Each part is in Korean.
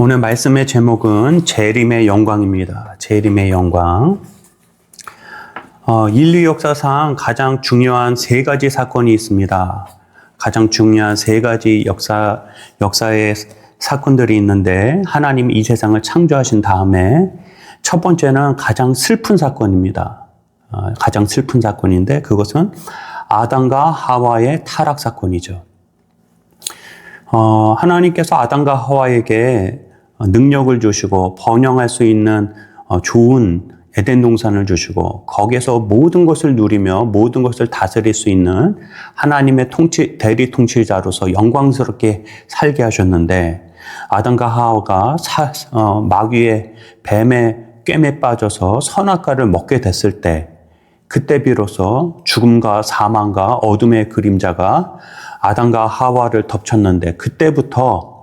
오늘 말씀의 제목은 재림의 영광입니다. 재림의 영광. 어, 인류 역사상 가장 중요한 세 가지 사건이 있습니다. 가장 중요한 세 가지 역사, 역사의 사건들이 있는데, 하나님이 이 세상을 창조하신 다음에, 첫 번째는 가장 슬픈 사건입니다. 어, 가장 슬픈 사건인데, 그것은 아담과 하와의 타락 사건이죠. 어, 하나님께서 아담과 하와에게 능력을 주시고 번영할 수 있는 어, 좋은 에덴 동산을 주시고 거기에서 모든 것을 누리며 모든 것을 다스릴 수 있는 하나님의 통치 대리 통치자로서 영광스럽게 살게 하셨는데 아담과 하와가 사, 어, 마귀의 뱀의 꿰매 빠져서 선악과를 먹게 됐을 때 그때 비로소 죽음과 사망과 어둠의 그림자가 아담과 하와를 덮쳤는데 그때부터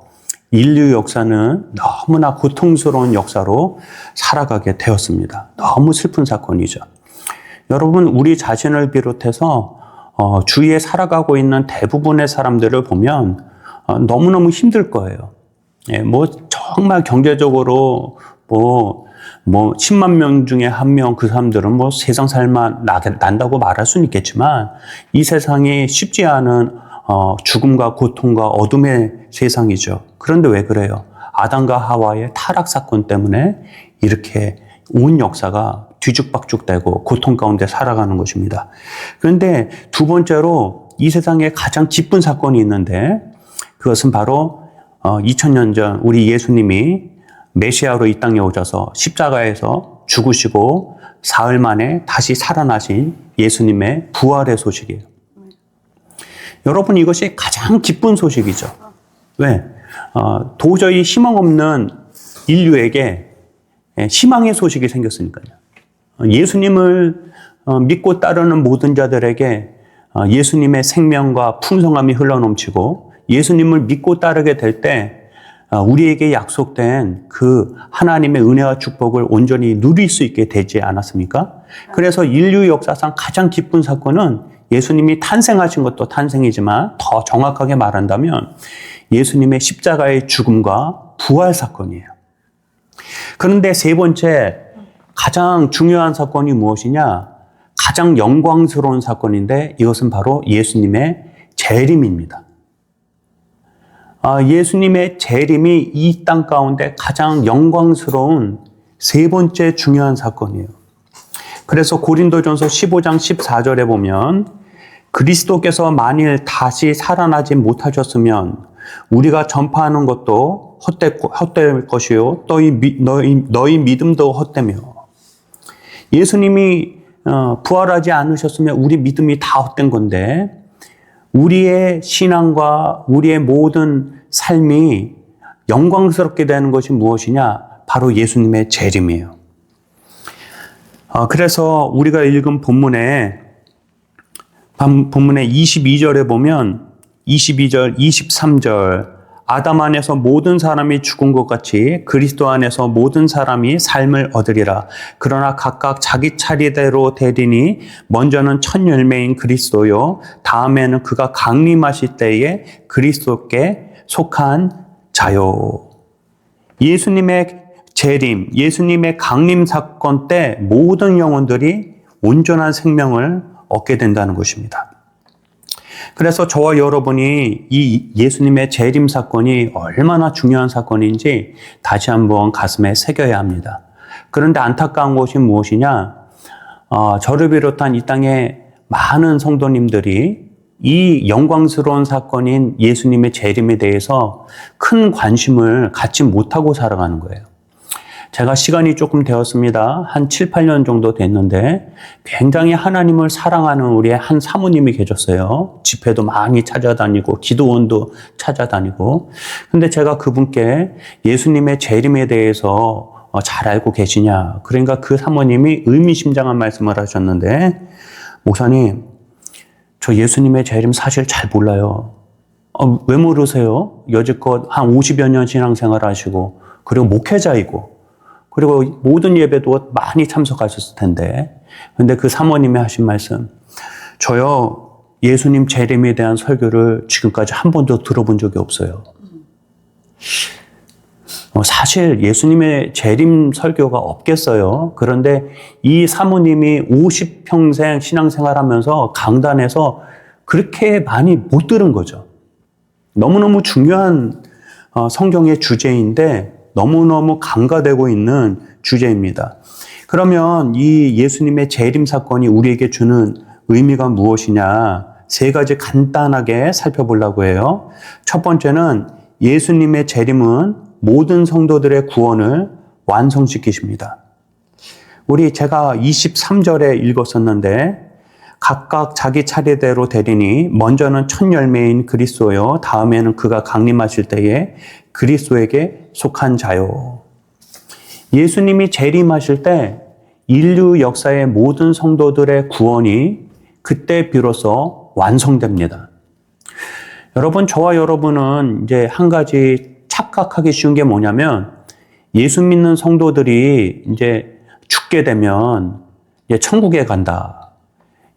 인류 역사는 너무나 고통스러운 역사로 살아가게 되었습니다. 너무 슬픈 사건이죠. 여러분, 우리 자신을 비롯해서 어, 주위에 살아가고 있는 대부분의 사람들을 보면 어, 너무너무 힘들 거예요. 예, 뭐 정말 경제적으로 뭐, 뭐 10만 명 중에 한 명 그 사람들은 뭐 세상 살만 난다고 말할 수는 있겠지만 이 세상이 쉽지 않은 어, 죽음과 고통과 어둠의 세상이죠. 그런데 왜 그래요? 아담과 하와의 타락 사건 때문에 이렇게 온 역사가 뒤죽박죽되고 고통 가운데 살아가는 것입니다. 그런데 두 번째로 이 세상에 가장 기쁜 사건이 있는데 그것은 바로 2000년 어, 전 우리 예수님이 메시아로 이 땅에 오셔서 십자가에서 죽으시고 사흘 만에 다시 살아나신 예수님의 부활의 소식이에요. 여러분 이것이 가장 기쁜 소식이죠. 왜? 어, 도저히 희망 없는 인류에게 예, 희망의 소식이 생겼으니까요. 어, 예수님을 어, 믿고 따르는 모든 자들에게 어, 예수님의 생명과 풍성함이 흘러넘치고 예수님을 믿고 따르게 될 때 우리에게 약속된 그 하나님의 은혜와 축복을 온전히 누릴 수 있게 되지 않았습니까? 그래서 인류 역사상 가장 기쁜 사건은 예수님이 탄생하신 것도 탄생이지만 더 정확하게 말한다면 예수님의 십자가의 죽음과 부활 사건이에요. 그런데 세 번째 가장 중요한 사건이 무엇이냐? 가장 영광스러운 사건인데 이것은 바로 예수님의 재림입니다. 아, 예수님의 재림이 이 땅 가운데 가장 영광스러운 세 번째 중요한 사건이에요. 그래서 고린도전서 15장 14절에 보면 그리스도께서 만일 다시 살아나지 못하셨으면 우리가 전파하는 것도 헛될, 헛될 것이요 너희, 너희, 너희 믿음도 헛되며 예수님이 어, 부활하지 않으셨으면 우리 믿음이 다 헛된 건데 우리의 신앙과 우리의 모든 삶이 영광스럽게 되는 것이 무엇이냐? 바로 예수님의 재림이에요. 어, 그래서 우리가 읽은 본문에 본문의 22절에 보면 22절, 23절 아담 안에서 모든 사람이 죽은 것 같이 그리스도 안에서 모든 사람이 삶을 얻으리라. 그러나 각각 자기 차례대로 되리니 먼저는 첫 열매인 그리스도요. 다음에는 그가 강림하실 때에 그리스도께 속한 자요. 예수님의 재림, 예수님의 강림 사건 때 모든 영혼들이 온전한 생명을 얻게 된다는 것입니다. 그래서 저와 여러분이 이 예수님의 재림 사건이 얼마나 중요한 사건인지 다시 한번 가슴에 새겨야 합니다. 그런데 안타까운 것이 무엇이냐? 어, 저를 비롯한 이 땅의 많은 성도님들이 이 영광스러운 사건인 예수님의 재림에 대해서 큰 관심을 갖지 못하고 살아가는 거예요. 제가 시간이 조금 되었습니다. 한 7, 8년 정도 됐는데 굉장히 하나님을 사랑하는 우리의 한 사모님이 계셨어요. 집회도 많이 찾아다니고 기도원도 찾아다니고. 근데 제가 그분께 예수님의 재림에 대해서 어, 잘 알고 계시냐. 그러니까 그 사모님이 의미심장한 말씀을 하셨는데 목사님, 저 예수님의 재림 사실 잘 몰라요. 어, 왜 모르세요? 여지껏 한 50여 년 신앙생활 하시고 그리고 목회자이고 그리고 모든 예배도 많이 참석하셨을 텐데. 근데 그 사모님이 하신 말씀, 저요, 예수님 재림에 대한 설교를 지금까지 한 번도 들어본 적이 없어요. 어, 사실 예수님의 재림 설교가 없겠어요. 그런데 이 사모님이 50평생 신앙생활 하면서 강단에서 그렇게 많이 못 들은 거죠. 너무너무 중요한 어, 성경의 주제인데 너무너무 강가되고 있는 주제입니다. 그러면 이 예수님의 재림 사건이 우리에게 주는 의미가 무엇이냐? 세 가지 간단하게 살펴보려고 해요. 첫 번째는 예수님의 재림은 모든 성도들의 구원을 완성시키십니다. 우리 제가 23절에 읽었었는데 각각 자기 차례대로 되리니 먼저는 첫 열매인 그리스도요 다음에는 그가 강림하실 때에 그리스도에게 속한 자요. 예수님이 재림하실 때 인류 역사의 모든 성도들의 구원이 그때 비로소 완성됩니다. 여러분, 저와 여러분은 이제 한 가지 착각하기 쉬운 게 뭐냐면 예수 믿는 성도들이 이제 죽게 되면 이제 천국에 간다.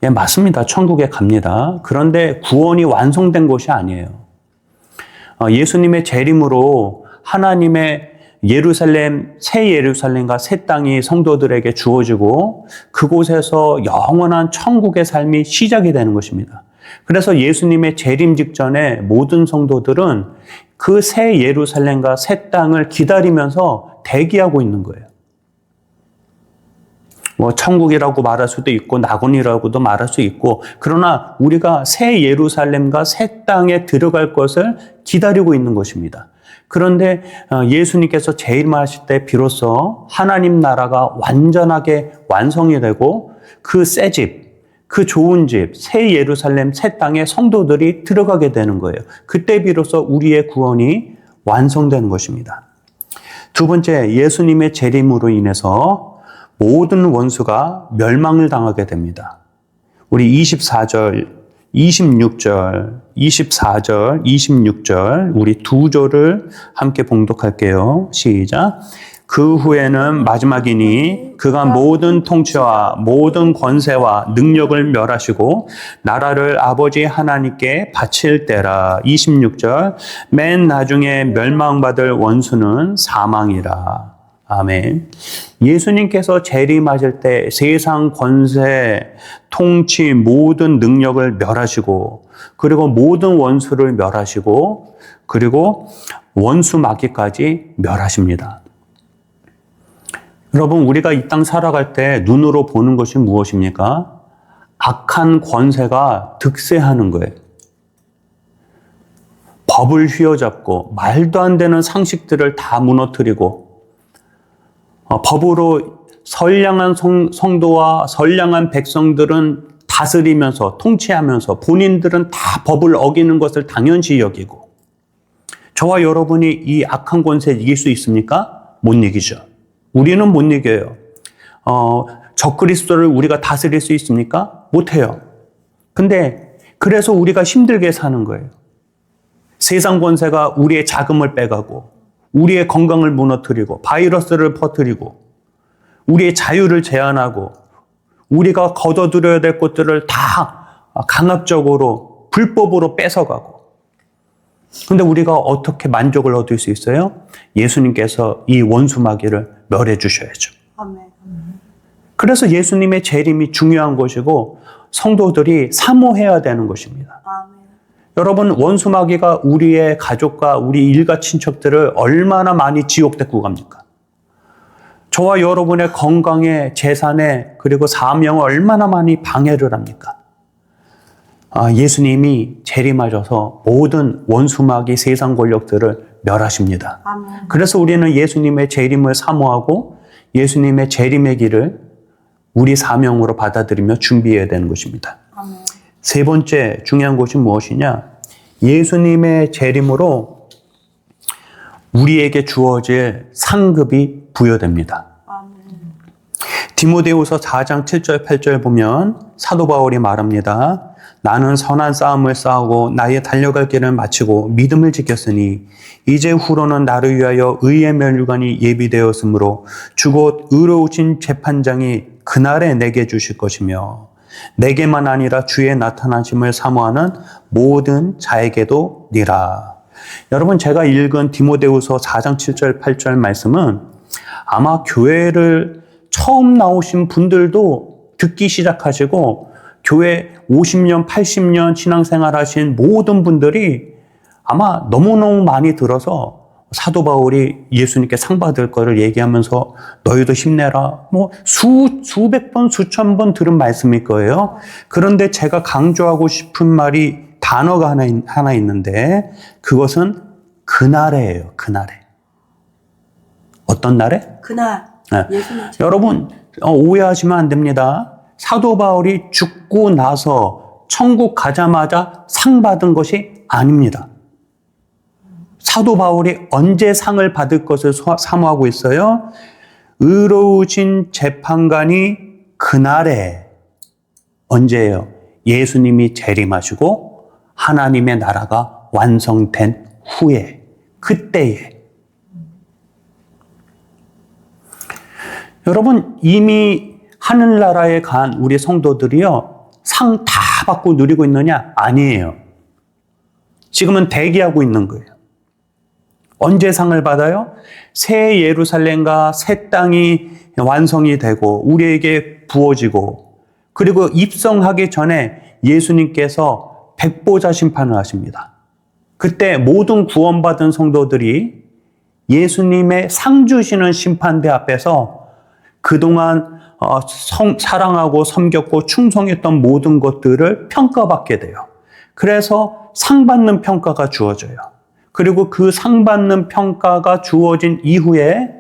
예, 맞습니다. 천국에 갑니다. 그런데 구원이 완성된 것이 아니에요. 어, 예수님의 재림으로 하나님의 예루살렘, 새 예루살렘과 새 땅이 성도들에게 주어지고 그곳에서 영원한 천국의 삶이 시작이 되는 것입니다. 그래서 예수님의 재림 직전에 모든 성도들은 그 새 예루살렘과 새 땅을 기다리면서 대기하고 있는 거예요. 뭐 천국이라고 말할 수도 있고 낙원이라고도 말할 수 있고 그러나 우리가 새 예루살렘과 새 땅에 들어갈 것을 기다리고 있는 것입니다. 그런데 어, 예수님께서 재림하실 때 비로소 하나님 나라가 완전하게 완성이 되고 그 새 집, 그 좋은 집, 새 예루살렘, 새 땅에 성도들이 들어가게 되는 거예요. 그때 비로소 우리의 구원이 완성되는 것입니다. 두 번째, 예수님의 재림으로 인해서 모든 원수가 멸망을 당하게 됩니다. 우리 24절, 26절, 24절, 26절, 우리 두 절을 함께 봉독할게요. 시작. 그 후에는 마지막이니 그가 모든 통치와 모든 권세와 능력을 멸하시고 나라를 아버지 하나님께 바칠 때라. 26절. 맨 나중에 멸망받을 원수는 사망이라. 아멘. 예수님께서 재림하실 때 세상 권세, 통치, 모든 능력을 멸하시고, 그리고 모든 원수를 멸하시고, 그리고 원수 마귀까지 멸하십니다. 여러분, 우리가 이 땅 살아갈 때 눈으로 보는 것이 무엇입니까? 악한 권세가 득세하는 거예요. 법을 휘어잡고 말도 안 되는 상식들을 다 무너뜨리고 어, 법으로 선량한 성, 성도와 선량한 백성들은 다스리면서 통치하면서 본인들은 다 법을 어기는 것을 당연시 여기고 저와 여러분이 이 악한 권세 이길 수 있습니까? 못 이기죠. 우리는 못 이겨요. 어, 적그리스도를 우리가 다스릴 수 있습니까? 못해요. 근데 그래서 우리가 힘들게 사는 거예요. 세상 권세가 우리의 자금을 빼가고 우리의 건강을 무너뜨리고 바이러스를 퍼뜨리고 우리의 자유를 제한하고 우리가 거둬들여야 될 것들을 다 강압적으로 불법으로 뺏어가고 근데 우리가 어떻게 만족을 얻을 수 있어요? 예수님께서 이 원수 마귀를 멸해 주셔야죠. 그래서 예수님의 재림이 중요한 것이고 성도들이 사모해야 되는 것입니다. 여러분 원수 마귀가 우리의 가족과 우리 일가 친척들을 얼마나 많이 지옥 데리고 갑니까? 저와 여러분의 건강에 재산에 그리고 사명을 얼마나 많이 방해를 합니까? 아, 예수님이 재림하셔서 모든 원수 마귀 세상 권력들을 멸하십니다. 아멘. 그래서 우리는 예수님의 재림을 사모하고 예수님의 재림의 길을 우리 사명으로 받아들이며 준비해야 되는 것입니다. 세 번째 중요한 것이 무엇이냐? 예수님의 재림으로 우리에게 주어질 상급이 부여됩니다. 디모데후서 4장 7절 8절 보면 사도 바울이 말합니다. 나는 선한 싸움을 싸우고 나의 달려갈 길을 마치고 믿음을 지켰으니 이제 후로는 나를 위하여 의의 멸류관이 예비되었으므로 주곧 의로우신 재판장이 그날에 내게 주실 것이며 내게만 아니라 주의 나타나심을 사모하는 모든 자에게도 니라. 여러분 제가 읽은 디모데후서 4장 7절 8절 말씀은 아마 교회를 처음 나오신 분들도 듣기 시작하시고 교회 50년, 80년 신앙생활 하신 모든 분들이 아마 너무너무 많이 들어서 사도 바울이 예수님께 상 받을 거를 얘기하면서 너희도 힘내라. 뭐 수, 수백 번, 수천 번 들은 말씀일 거예요. 그런데 제가 강조하고 싶은 말이 단어가 하나, 있- 하나 있는데 그것은 그날에예요. 그날에. 어떤 날에? 그날 네. 여러분 어, 오해하시면 안 됩니다. 사도 바울이 죽고 나서 천국 가자마자 상 받은 것이 아닙니다. 사도 바울이 언제 상을 받을 것을 소- 사모하고 있어요? 의로우신 재판관이 그날에 언제예요? 예수님이 재림하시고 하나님의 나라가 완성된 후에 그때에 여러분 이미 하늘나라에 간 우리 성도들이요 상 다 받고 누리고 있느냐? 아니에요. 지금은 대기하고 있는 거예요. 언제 상을 받아요? 새 예루살렘과 새 땅이 완성이 되고 우리에게 부어지고 그리고 입성하기 전에 예수님께서 백보자 심판을 하십니다. 그때 모든 구원받은 성도들이 예수님의 상 주시는 심판대 앞에서 그동안 어, 성- 사랑하고 섬겼고 충성했던 모든 것들을 평가받게 돼요. 그래서 상 받는 평가가 주어져요. 그리고 그 상 받는 평가가 주어진 이후에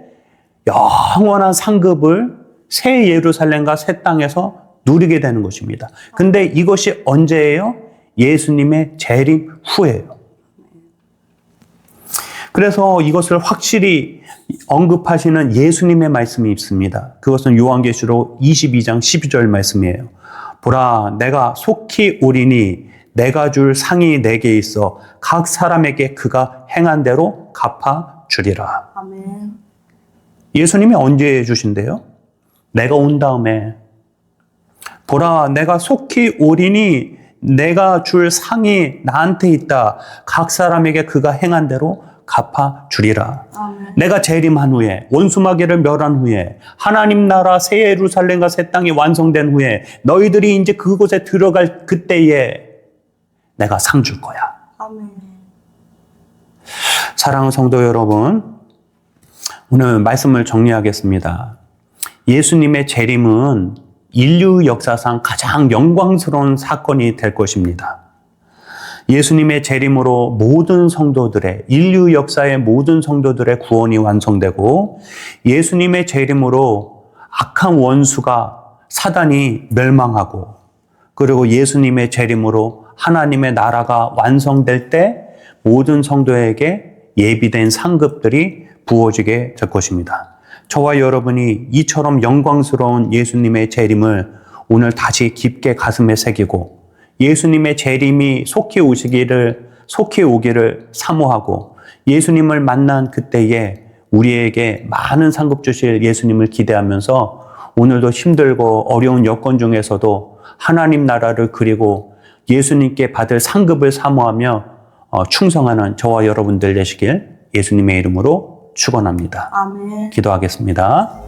영원한 상급을 새 예루살렘과 새 땅에서 누리게 되는 것입니다. 근데 이것이 언제예요? 예수님의 재림 후예요. 그래서 이것을 확실히 언급하시는 예수님의 말씀이 있습니다. 그것은 요한계시록 22장 12절 말씀이에요. 보라, 내가 속히 오리니 내가 줄 상이 내게 있어 각 사람에게 그가 행한 대로 갚아 주리라. 아멘 예수님이 언제 주신대요? 내가 온 다음에 보라 내가 속히 오리니 내가 줄 상이 나한테 있다. 각 사람에게 그가 행한 대로 갚아 주리라. 내가 재림한 후에 원수마귀를 멸한 후에 하나님 나라 새 예루살렘과 새 땅이 완성된 후에 너희들이 이제 그곳에 들어갈 그때에 내가 상 줄 거야. 아멘 사랑하는 성도 여러분, 오늘 말씀을 정리하겠습니다. 예수님의 재림은 인류 역사상 가장 영광스러운 사건이 될 것입니다. 예수님의 재림으로 모든 성도들의 인류 역사의 모든 성도들의 구원이 완성되고 예수님의 재림으로 악한 원수가 사단이 멸망하고 그리고 예수님의 재림으로 하나님의 나라가 완성될 때 모든 성도에게 예비된 상급들이 부어지게 될 것입니다. 저와 여러분이 이처럼 영광스러운 예수님의 재림을 오늘 다시 깊게 가슴에 새기고 예수님의 재림이 속히 오시기를 속히 오기를 사모하고 예수님을 만난 그때에 우리에게 많은 상급 주실 예수님을 기대하면서 오늘도 힘들고 어려운 여건 중에서도 하나님 나라를 그리고 예수님께 받을 상급을 사모하며 어, 충성하는 저와 여러분들 되시길 예수님의 이름으로 축원합니다. 아멘 기도하겠습니다.